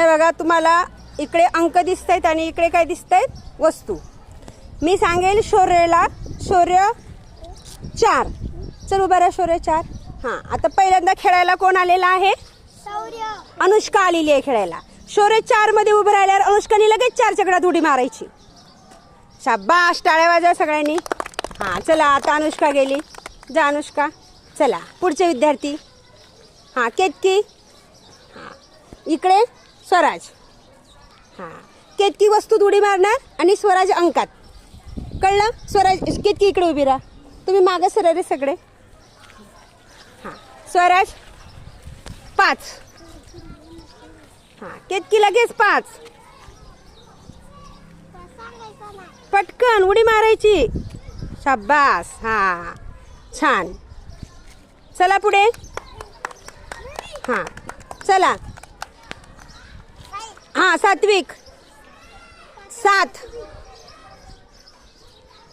हे बघा तुम्हाला इकडे अंक दिसत आहेत आणि इकडे काय दिसत आहेत वस्तू. मी सांगेल शौर्यला शौर्य चार. चल उभा राहा शौर्य चार. हां आता पहिल्यांदा खेळायला कोण आलेला आहे? अनुष्का आलेली आहे खेळायला. शौर्य चारमध्ये उभं राहिल्यावर अनुष्काने लगेच चार चकडात उडी मारायची. शाबाश टाळ्या वाजवा सगळ्यांनी. हां चला आता अनुष्का गेली. जा अनुष्का. चला पुढचे विद्यार्थी. हां केतकी. हां इकडे. स्वराज. हां. केतकी वस्तूत उडी मारणार आणि स्वराज अंकात. कळलं? स्वराज केतकी इकडे उभी राहा. तुम्ही मागं सरळ रे सगळे. हां. स्वराज पाच. हां. केतकी लगेच पाच. पटकन उडी मारायची. शाब्बास. हां. छान. चला पुढे. हां. चला. हां सात्विक. सात.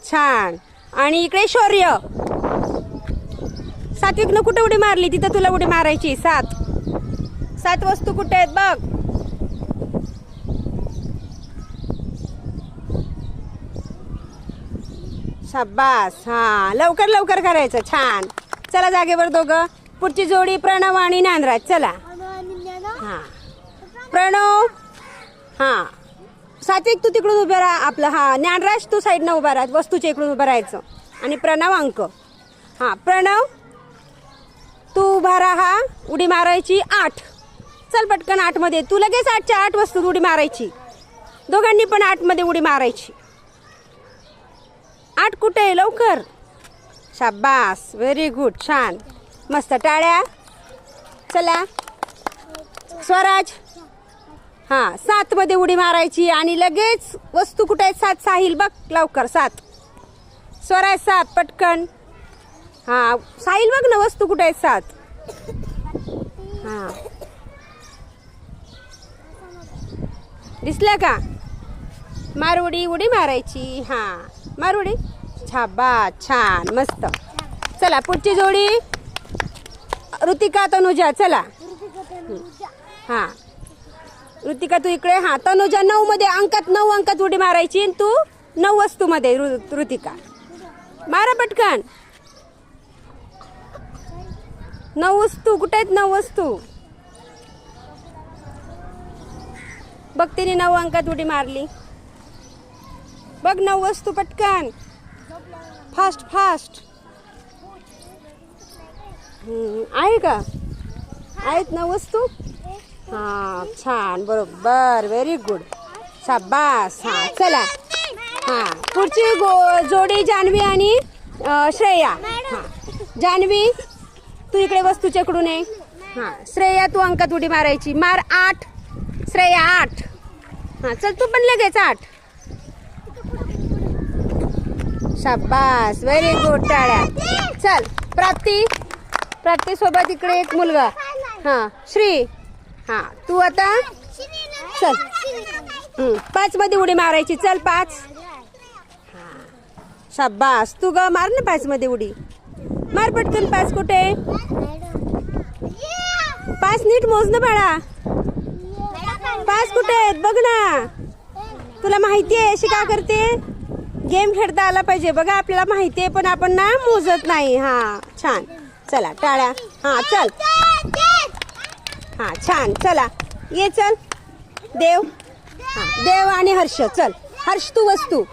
छान. आणि इकडे शौर्य. सात्विकनं कुठे उडी मारली? तिथं तुला उडी मारायची. सात. सात वस्तू कुठे आहेत बघ. शाब्बास हा लवकर लवकर करायचं. छान. चला जागेवर दोघं. पुढची जोडी प्रणव आणि नांदराज चला. हा. प्रणव. सात्विक तू तिकडून उभं राहा आपलं हा ज्ञानराज तू साईडनं उभा राहा वस्तूच्या इकडून उभं राहायचं. आणि प्रणव अंक. हा प्रणव तू उभा राहा उडी मारायची आठ. चल पटकन आठमध्ये तू लगेच आठच्या आठ वस्तू उडी मारायची. दोघांनी पण आठमध्ये उडी मारायची. आठ कुठे आहे? लवकर. शाबास व्हेरी गुड छान. मस्त टाळ्या. चला. स्वराज हां सातमध्ये उडी मारायची आणि लगेच वस्तू कुठे आहेत? सात साहिल बघ लवकर सात. स्वराज सात पटकन. हां साहिल बघ ना वस्तू कुठे आहेत सात. हां. दिसल्या का? मारुडी उडी मारायची. हां. मारुडी? छाबा छान मस्त. चला पुढची जोडी. ऋतिका तनुजा चला. हां. ऋतिका तू इकडे हा. तनुजा नऊ मध्ये अंकात नऊ अंकात उडी मारायची आणि तू नऊ वस्तूमध्ये ऋ- ऋतिका. मारा पटकन. नऊ वस्तू. कुठे आहेत नऊ वस्तू? बघ तिने नऊ अंकात उडी मारली. बघ नऊ वस्तू पटकन. फास्ट फास्ट आहे का? आहेत नऊ वस्तू? हां छान बरोबर व्हेरी गुड शाबास. हां चला. हां पुढची गो जोडी जान्हवी आणि श्रेया. हां. जान्हवी तू इकडे वस्तूच्याकडून आहे हां श्रेया तू अंकात उडी मारायची. मार आठ. श्रेया आठ. हां चल तू पण लगेच आठ. शाबास. व्हेरी गुड टाळ्या. चल प्राप्ती. प्राप्तीसोबत इकडे एक मुलगा. हां श्री. हां तू आता? चल. हं, पाच मध्ये उडी मारायची. चल पाच. हां. शाबास. तू ग मार ना पाच मध्ये उडी. मार पटकन पाच कुठे? पाच नीट मोज ना बाळा. पाच कुठे आहेत? बघ ना. तुला माहिती आहे अशी का करते? गेम खेळता आला पाहिजे. बघा आपल्याला माहिती आहे पण आपण ना मोजत नाही. हा छान. चला टाळ्या. हा चल. हा छान. चला. ये चल. देव. हा देव आणि हर्ष. चल. हर्ष तू वस्तू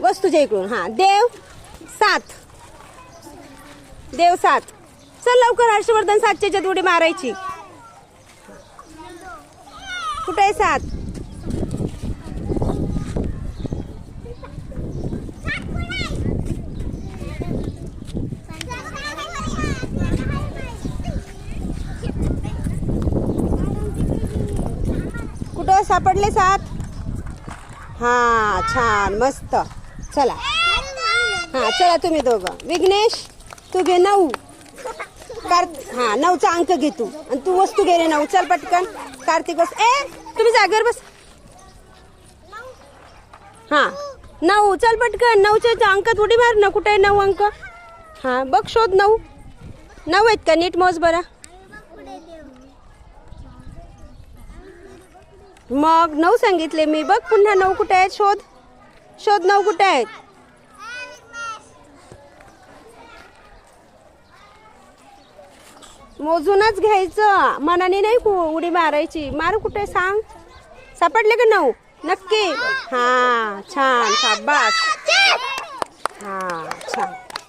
वस्तूच्या इकडून. हा देव सात. देव सात. चल लवकर हर्षवर्धन सातच्या उडी मारायची. कुठे आहे सात कुठं सापडले सात हा छान मस्त. चला. हा चला तुम्ही दोघं. विघ्नेश तू घे नऊ. कार्त हा नऊचा अंक घे तू. आणि तू वस्तू घे रे नऊ. चल पटकन. कार्तिक बस ए तुम्ही जागेवर बस. हा नऊ. चल पटकन. नऊच्या अंकात उडी मार ना कुठे आहे नऊ अंक? हा बघ शोध नऊ. नऊ आहेत का? नीट मोज बरा. मग नऊ सांगितले मी बघ पुन्हा नऊ कुठे आहेत? शोध. शोध नऊ कुठे आहेत? मोजूनच घ्यायचं. मनाने नाही उडी मारायची. मारू कुठे सांग? सापडले का नऊ? नक्की. हा छान. शाबास. हा छान.